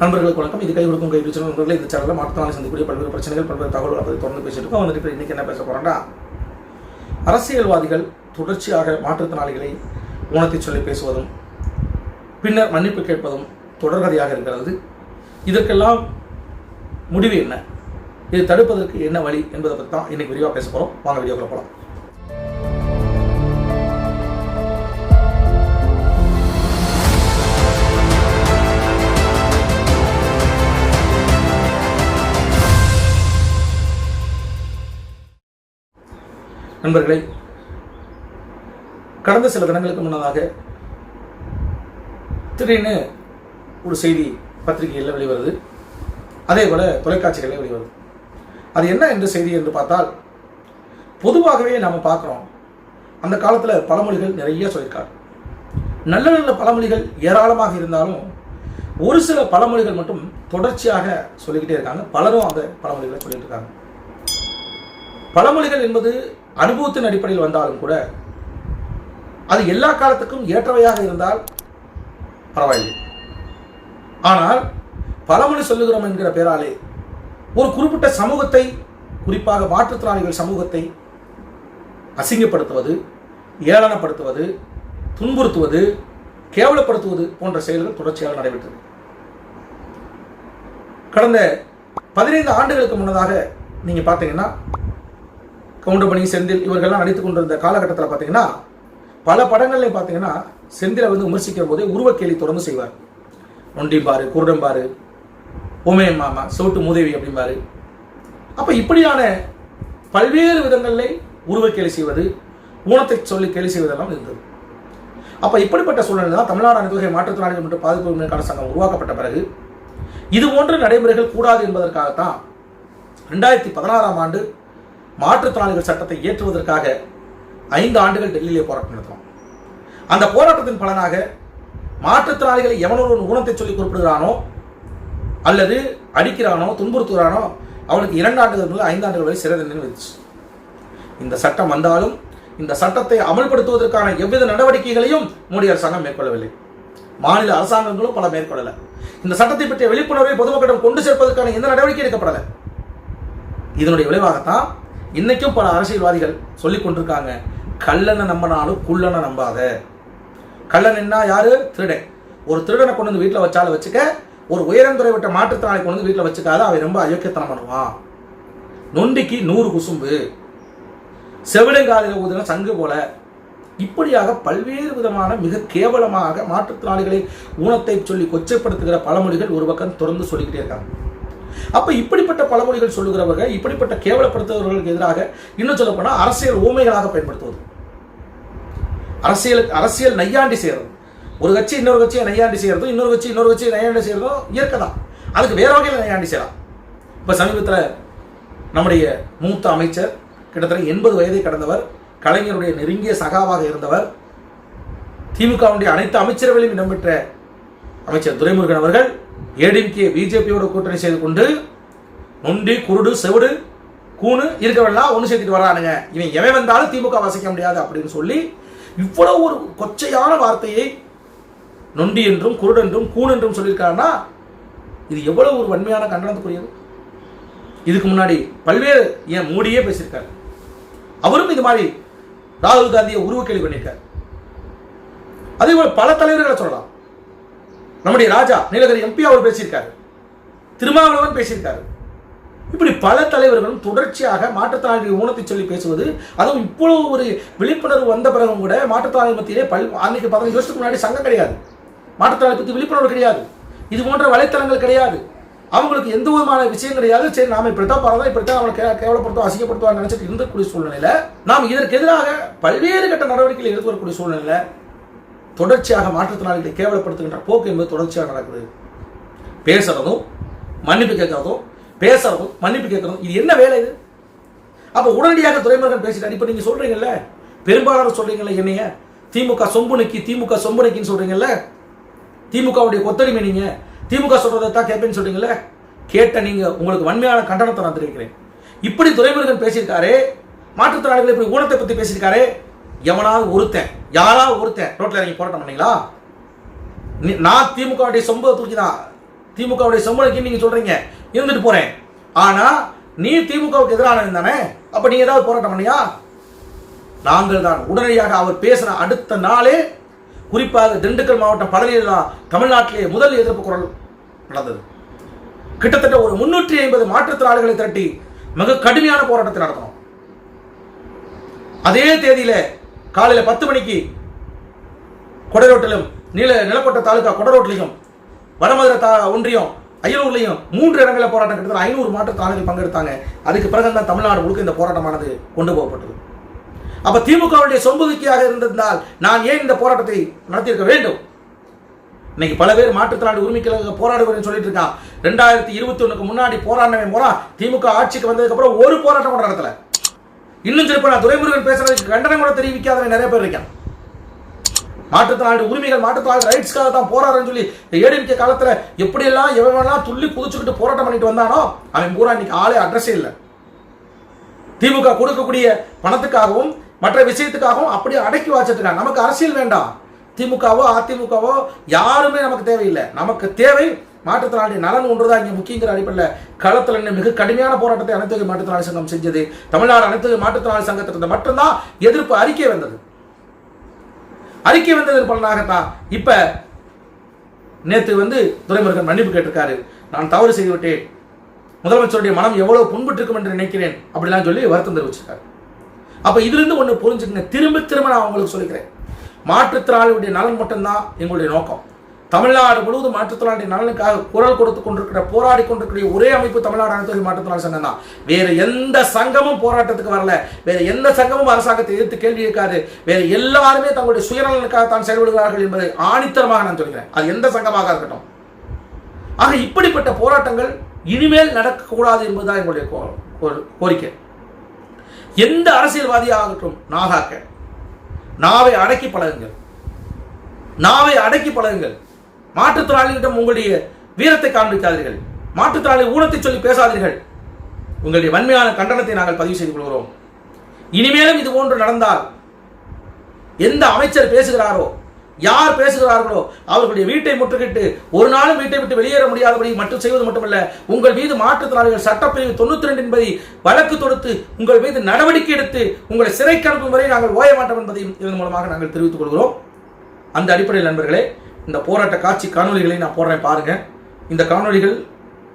நண்பர்களுக்கு வணக்கம். இது கை கொடுக்கும் கை பிடிச்ச நண்பர்களே. இந்த சேனலில் மாற்றத்தான சந்திக்கக்கூடிய பல்வேறு பிரச்சனைகள் பல்வேறு தகவல்கள் அதை தொடர்ந்து பேசிட்டு இருக்கோம். வந்துட்டு இப்போ என்ன பேச போறோம்னா அரசியல்வாதிகள் தொடர்ச்சியாக மாற்றுத்திறனாளிகளை ஊனத்தை சொல்லி பேசுவதும் பின்னர் மன்னிப்பு கேட்பதும் தொடர்கதையாக இருக்கிறது. இதற்கெல்லாம் முடிவு என்ன? இதை தடுப்பதற்கு என்ன வழி என்பதை பற்றி தான் இன்றைக்கி விரிவாக பேச போகிறோம் வாங்க வீடியோக்குள்ள போகலாம் நண்பர்களே கடந்த சில தினங்களுக்கு முன்னதாக திடீர்னு ஒரு செய்தி பத்திரிகையில் வெளிவருது. அதே போல தொலைக்காட்சிகளில் வெளிவருது. அது என்ன என்ற செய்தி என்று பார்த்தால் பொதுவாகவே நாம் பார்க்குறோம் அந்த காலத்தில் பழமொழிகள் நிறைய சொல்லியிருக்காங்க. நல்ல நல்ல பழமொழிகள் ஏராளமாக இருந்தாலும் ஒரு சில பழமொழிகள் மட்டும் தொடர்ச்சியாக சொல்லிக்கிட்டே இருக்காங்க. பலரும் அந்த பழமொழிகளை சொல்லிட்டு இருக்காங்க. பழமொழிகள் என்பது அனுபவத்தின் அடிப்படையில் வந்தாலும் கூட அது எல்லா காலத்துக்கும் ஏற்றவையாக இருந்தால் பரவாயில்லை. ஆனால் பழமொழி சொல்லுகிறோம் என்கிற பெயராலே ஒரு குறிப்பிட்ட சமூகத்தை குறிப்பாக மாற்றுத்திறனாளிகள் சமூகத்தை அசிங்கப்படுத்துவது ஏளனப்படுத்துவது துன்புறுத்துவது கேவலப்படுத்துவது போன்ற செயல்கள் தொடர்ச்சியாக நடைபெற்றது. கடந்த பதினைந்து ஆண்டுகளுக்கு முன்னதாக நீங்கள் பார்த்தீங்கன்னா கவுண்டமணி செந்தில் இவர்கள்லாம் நடித்துக் கொண்டிருந்த காலகட்டத்தில் பார்த்தீங்கன்னா பல படங்கள்லையும் பார்த்தீங்கன்னா செந்திலை வந்து விமர்சிக்கிற போதே உருவக்கேலி தொடர்ந்து செய்வார். நொண்டிம்பாரு குருடம்பாரு உமையன் மாமா சோட்டு மூதேவி அப்படிம்பாரு. அப்போ இப்படியான பல்வேறு விதங்களில் உருவக்கேலி செய்வது ஊனத்தை சொல்லி கேலி செய்வதெல்லாம் இருந்தது. அப்போ இப்படிப்பட்ட சூழ்நிலை தான் தமிழ்நாடு அனைத்துவகை மாற்றுத்திறனாளிகள் மற்றும் பாதுகாப்பு உரிமைக்கான சங்கம் உருவாக்கப்பட்ட பிறகு இது போன்ற நடைமுறைகள் கூடாது என்பதற்காகத்தான் ரெண்டாயிரத்தி பதினாறாம் ஆண்டு மாற்றுத்திறனாளிகள் சட்டத்தை இயற்றுவதற்காக ஐந்து ஆண்டுகள் டெல்லியிலே போராட்டம் நடத்தினோம். அந்த போராட்டத்தின் பலனாக மாற்றுத்திறனாளிகளை எவனொரு ஊனத்தை சொல்லி குறிப்பிடுகிறானோ அல்லது அடிக்கிறானோ துன்புறுத்துகிறானோ அவனுக்கு இரண்டு ஆண்டுகள் முதல் ஐந்து ஆண்டுகள் வரை சிறை தண்டனை விதிச்சு. இந்த சட்டம் வந்தாலும் இந்த சட்டத்தை அமல்படுத்துவதற்கான எவ்வித நடவடிக்கைகளையும் மோடி அரசாங்கம் மேற்கொள்ளவில்லை. மாநில அரசாங்கங்களும் பல மேற்கொள்ளல. இந்த சட்டத்தை பற்றிய விழிப்புணர்வை பொதுமக்களிடம் கொண்டு சேர்ப்பதற்கான எந்த நடவடிக்கை எடுக்கப்படலை. இதனுடைய விளைவாகத்தான் இன்றைக்கும் பல அரசியல்வாதிகள் சொல்லிக் கொண்டிருக்காங்க கள்ளனை நம்பினாலும் குள்ளனை நம்பாத. கள்ளன் என்ன? யாரு? திருடன். ஒரு திருடனை கொண்டு வந்து வீட்டில் வச்சாலும் வச்சுக்க ஒரு உயரந்துறை விட்ட மாற்றுத்திறனாளி கொண்டு வந்து வீட்டில் வச்சுக்காத அவன் ரொம்ப அயோக்கியத்தனம் பண்ணுவான். நொண்டிக்கு நூறு குசும்பு. செவிடங்காலில் ஊதுன சங்கு போல. இப்படியாக பல்வேறு விதமான மிக கேவலமாக மாற்றுத்திறனாளிகளை ஊனத்தை சொல்லி கொச்சைப்படுத்துகிற பழமொழிகள் ஒரு பக்கம் தொடர்ந்து சொல்லிக்கிட்டே இருக்காங்க. அப்ப இப்படிப்பட்ட பழமொழிகள் சொல்லுகிறவர்கள் இப்படிப்பட்ட கேவலப்படுத்துபவர்களுக்கு எதிராக இன்னும் சொல்ல போனா அரசியல் ஊமைகளாக பயன்படுத்துவது. அரசியல் அரசியல் நையாண்டி செய்யறது. ஒரு கட்சி இன்னொரு கட்சியை நையாண்டி செய்யறதும் இன்னொரு கட்சி இன்னொரு கட்சியை நையாண்டி செய்யறதும் இயற்கை தான். அதுக்கு வேற வகையில் நையாண்டி செய்யலாம். இப்ப சமீபத்தில் நம்முடைய மூத்த அமைச்சர் கிட்டத்தட்ட எண்பது வயதை கடந்தவர் கலைஞருடைய நெருங்கிய சகாவாக இருந்தவர் திமுகவுடைய அனைத்து அமைச்சர்களையும் இடம்பெற்ற அமைச்சர் துரைமுருகன் அவர்கள் ஏடிஎம்கே பிஜேபியோட கூட்டணி செய்து கொண்டு நொண்டி குருடு செவிடு கூணு இருக்கவெல்லாம் ஒன்று சேர்த்துட்டு வரானுங்க. இவன் எவன் வந்தாலும் திமுக வசிக்க முடியாது அப்படின்னு சொல்லி இவ்வளவு ஒரு கொச்சையான வார்த்தையை நொண்டி என்றும் குருடு என்றும் கூணு என்றும் சொல்லியிருக்காருன்னா இது எவ்வளவு ஒரு வன்மையான கண்டனத்துக்குரியது? இதுக்கு முன்னாடி பல்வேறு என் மோடியே பேசியிருக்காரு. அவரும் இது மாதிரி ராகுல் காந்தியை உருவக்கேள்வி பண்ணியிருக்காரு. அதே போல பல தலைவர்களை சொல்லலாம். நம்முடைய ராஜா நீலகிரி எம்பி அவர் பேசியிருக்காரு. திருமாவளவன் பேசியிருக்காரு. இப்படி பல தலைவர்களும் தொடர்ச்சியாக மாற்றுத்தாழ்வு ஊனத்தை சொல்லி பேசுவது அதுவும் இவ்வளவு ஒரு விழிப்புணர்வு வந்த பிறகும் கூட மாற்றுத்தாழ்வு மத்தியிலே பல் அன்னைக்கு பதினஞ்சு வருஷத்துக்கு முன்னாடி சங்கம் கிடையாது. மாற்றுத்தாழ்வு பற்றி விழிப்புணர்வு கிடையாது. இது போன்ற வலைத்தளங்கள் கிடையாது. அவங்களுக்கு எந்த விதமான விஷயம் கிடையாது. சரி நாம இப்படித்தான் பரவாயில்ல இப்படித்தான் அவங்களை கேவலப்படுத்தும் அசிங்கப்படுத்துவாங்க நினைச்சிட்டு இருந்தக்கூடிய சூழ்நிலையில நாம் இதற்கு எதிராக பல்வேறு கட்ட நடவடிக்கைகள் எடுத்து வரக்கூடிய சூழ்நிலையில தொடர்ச்சியாக மாற்றுத்திறனாளிகளை கேவலப்படுத்துகின்ற போக்கு என்பது தொடர்ச்சியாக நடக்குது. பேசுறதும் மன்னிப்பு கேட்கறதும் பேசுறதும் மன்னிப்பு கேட்கறதும் இது என்ன வேலை இது? அப்போ உடனடியாக துறைமுருகன் பேசிட்டார். இப்போ நீங்கள் சொல்கிறீங்கல்ல பெரும்பாலான சொல்கிறீங்கல்ல என்னைய? திமுக சொம்பு நிக்கி திமுக சொம்பு நிக்கின்னு திமுகவுடைய கொத்தடிமை நீங்கள் திமுக சொல்கிறத தான் கேட்பேன்னு சொல்கிறீங்களே கேட்ட நீங்கள் உங்களுக்கு வன்மையான கண்டனத்தை நான் தெரிவிக்கிறேன். இப்படி துறைமுருகன் பேசியிருக்காரு மாற்றுத்திறனாளிகள் இப்படி ஊனத்தை பற்றி பேசியிருக்காரு எவனாவது ஒருத்தன் யாராவது ஒருத்தன் ரோட்டில் இறங்கி போராட்டம் பண்ணீங்களா? நான் திமுகவுடைய சொம்பை தூக்கி தான் திமுகவுடைய செம்மலுக்கு நீங்கள் சொல்கிறீங்க இருந்துட்டு போகிறேன் ஆனால் நீ திமுகவுக்கு எதிரானவன் தானே அப்போ நீ ஏதாவது போராட்டம் பண்ணியா? நாங்கள் தான் உடனடியாக அவர் பேசின அடுத்த நாளே குறிப்பாக திண்டுக்கல் மாவட்டம் பழனியில் தான் தமிழ்நாட்டிலே முதல் எதிர்ப்பு குரல் நடந்தது. கிட்டத்தட்ட ஒரு முன்னூற்றி ஐம்பது மாற்றுத்திறனாளிகளை திரட்டி மிக கடுமையான போராட்டத்தை நடத்தணும் அதே தேதியில் காலையில் பத்து மணிக்கு கொடரோட்டிலும் நீல நிலக்கோட்டை தாலுகா கொடரோட்டிலையும் வடமதுரை தா ஒன்றியம் அயலூர்லையும் மூன்று இடங்களில் போராட்டம் கிட்டத்தட்ட ஐநூறு மாற்றுத்திறனாளிகள் பங்கெடுத்தாங்க. அதுக்கு பிறகு தான் தமிழ்நாடு முழுக்க இந்த போராட்டமானது கொண்டு போகப்பட்டது. அப்போ திமுகவுடைய சொம்புதிக்கையாக இருந்திருந்தால் நான் ஏன் இந்த போராட்டத்தை நடத்தியிருக்க வேண்டும்? இன்னைக்கு பல பேர் மாற்றுத்திறனாளி உரிமைக்காக போராடுவேன் சொல்லிட்டு இருக்கான் ரெண்டாயிரத்தி இருபத்தி ஒன்றுக்கு முன்னாடி போராடினவன் போறா. திமுக ஆட்சிக்கு வந்ததுக்கப்புறம் ஒரு போராட்டம் கூட நடத்தலை. இன்னும் சிறப்பு நான் துரைமுருகன் பேசுறதுக்கு கண்டனம் கூட தெரிவிக்காத நிறைய பேர் இருக்கான் மாற்றுத்திறனாளி உரிமைகள் மாற்றுத்தாளர் ரைட்ஸ்க்காக தான் போராடுறேன்னு சொல்லி ஏடிஎம்கே காலத்துல எப்படியெல்லாம் எவனெல்லாம் துள்ளி குதிச்சுக்கிட்டு போராட்டம் பண்ணிட்டு வந்தானோ அவன் பூரா இன்னைக்கு ஆளே அட்ரஸே இல்லை. திமுக கொடுக்கக்கூடிய பணத்துக்காகவும் மற்ற விஷயத்துக்காகவும் அப்படியே அடக்கி வச்சிட்டு நமக்கு அரசியல் வேண்டாம். திமுகவோ அதிமுகவோ யாருமே நமக்கு தேவையில்லை. நமக்கு தேவை மாற்றுத்திறனாளி நலன் ஒன்றுதான் இங்கே முக்கியங்கிற அடிப்படையில் களத்தில் நின்று மிக கடுமையான போராட்டத்தை அனைத்து மாற்றுத்திறனாளி சங்கம் செஞ்சது. தமிழ்நாடு அனைத்து மாற்றுத்திறனாளி சங்கத்திலிருந்து மட்டும்தான் எதிர்ப்பு அறிக்கை வந்தது. அறிக்கை வந்ததன் பலனாகத்தான் இப்ப நேற்று வந்து துரைமுருகன் மன்னிப்பு கேட்டிருக்காரு. நான் தவறு செய்து விட்டேன் முதலமைச்சருடைய மனம் எவ்வளவு புண்பட்டிருக்கும் என்று நினைக்கிறேன் அப்படிலாம் சொல்லி வருத்தம் தெரிவிச்சிருக்காரு. அப்ப இதுலேருந்து ஒன்று புரிஞ்சுக்கங்க. திரும்ப திரும்ப நான் உங்களுக்கு சொல்லிக்கிறேன். மாற்றுத்திறனாளியுடைய நலன் மட்டும்தான் எங்களுடைய நோக்கம். தமிழ்நாடு முழுவதும் மாற்றுத்திறனாளி நலனுக்காக குரல் கொடுத்து கொண்டிருக்கிற போராடி கொண்டிருக்கிற ஒரே அமைப்பு தமிழ்நாடு அனைத்து மாற்றுத்திறனாளி சங்கம் தான். வேற எந்த சங்கமும் போராட்டத்துக்கு வரல. வேற எந்த சங்கமும் அரசாங்கத்தை எதிர்த்து கேள்வி கேட்காது. வேற எல்லாருமே தங்களுடைய சுயநலனுக்காக தான் செயல்படுகிறார்கள் என்பதை ஆணித்தரமாக நான் சொல்கிறேன். அது எந்த சங்கமாக இருக்கட்டும். ஆக இப்படிப்பட்ட போராட்டங்கள் இனிமேல் நடக்கக்கூடாது என்பதுதான் எங்களுடைய கோ- கோரிக்கை. எந்த அரசியல்வாதியாகட்டும் நாகாக்க. நாவை அடக்கி பழகுங்கள். நாவை அடக்கி பழகுங்கள். மாற்றுத்திறனாளிகளிடம் உங்களுடைய வீரத்தை காண்பிக்காதீர்கள். மாற்றுத்திறனாளி ஊனத்தை சொல்லி பேசாதீர்கள். உங்களுடைய வன்மையான கண்டனத்தை நாங்கள் பதிவு செய்து கொள்கிறோம். இனிமேலும் இது போன்று நடந்தால் எந்த அமைச்சர் பேசுகிறாரோ யார் பேசுகிறார்களோ அவர்களுடைய வீட்டை முற்றுகிட்டு ஒரு நாளும் வீட்டை விட்டு வெளியேற முடியாதபடி மட்டும் செய்வது மட்டுமல்ல உங்கள் மீது மாற்றுத்திறனாளிகள் சட்டப்பிரிவு தொண்ணூத்தி ரெண்டு என்பதை வழக்கு தொடுத்து உங்கள் மீது நடவடிக்கை எடுத்து உங்களை சிறைக்கு அனுப்பும் வரை நாங்கள் ஓய மாட்டோம் என்பதையும் இதன் மூலமாக நாங்கள் தெரிவித்துக் கொள்கிறோம். அந்த அடிப்படையில் நண்பர்களே இந்த போராட்ட காட்சி காணொளிகளை நான் போடுறேன் பாருங்க. இந்த காணொளிகள்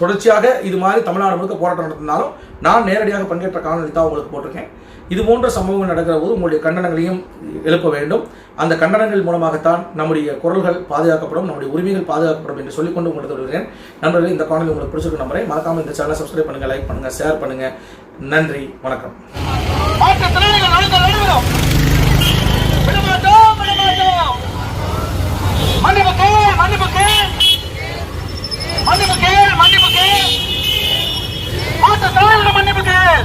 தொடர்ச்சியாக இது மாதிரி தமிழ்நாடு முழுக்க போராட்டம் நடத்தினாலும் நான் நேரடியாக பங்கேற்ற காணொலி தான் உங்களுக்கு போட்டிருக்கேன். இது போன்ற சம்பவங்கள் நடக்கிற போது உங்களுடைய கண்டனங்களையும் எழுப்ப வேண்டும். அந்த கண்டனங்கள் மூலமாகத்தான் நம்முடைய குரல்கள் பாதுகாக்கப்படும் நம்முடைய உரிமைகள் பாதுகாக்கப்படும் என்று சொல்லிக்கொண்டு உங்களுக்கு வருகிறேன் நண்பர்களே இந்த காணொலி உங்களுக்கு பிடிச்சிருக்க நம்பரை மறக்காமல் இந்த சேனலை சப்ஸ்கிரைப் பண்ணுங்கள் லைக் பண்ணுங்கள் ஷேர் பண்ணுங்கள் நன்றி வணக்கம் மாற்றுத்திறனாளிகள் அழுத்த அழுகிறோம் விடமாட்டோம் விடமாட்டோம் மன்னிப்பு கேள் மன்னிப்பு கேள் மன்னிப்பு கேள் மன்னிப்பு கேள் மாற்றுத்திறனாளிகள் மன்னிப்பு கேள்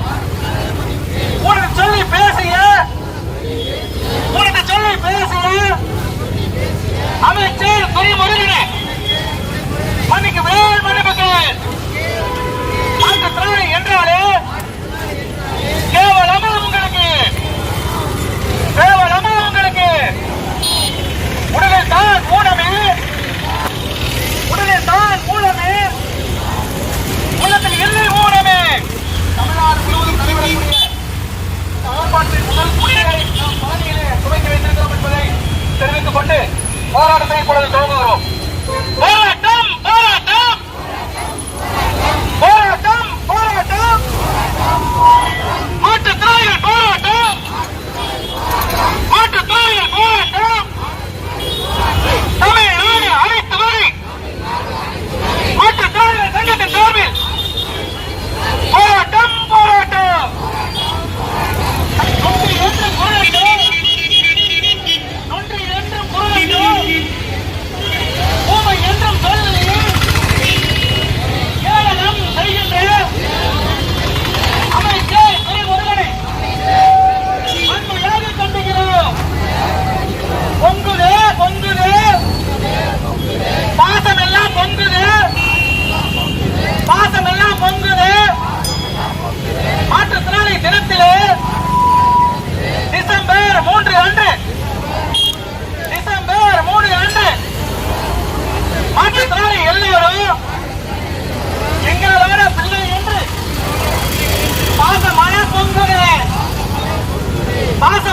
உனக்கு சொல்லி பேசிய உனக்கு சொல்லி பேசிய அமைச்சர்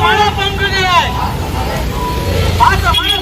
மழை பண்புகளை பார்த்த மழை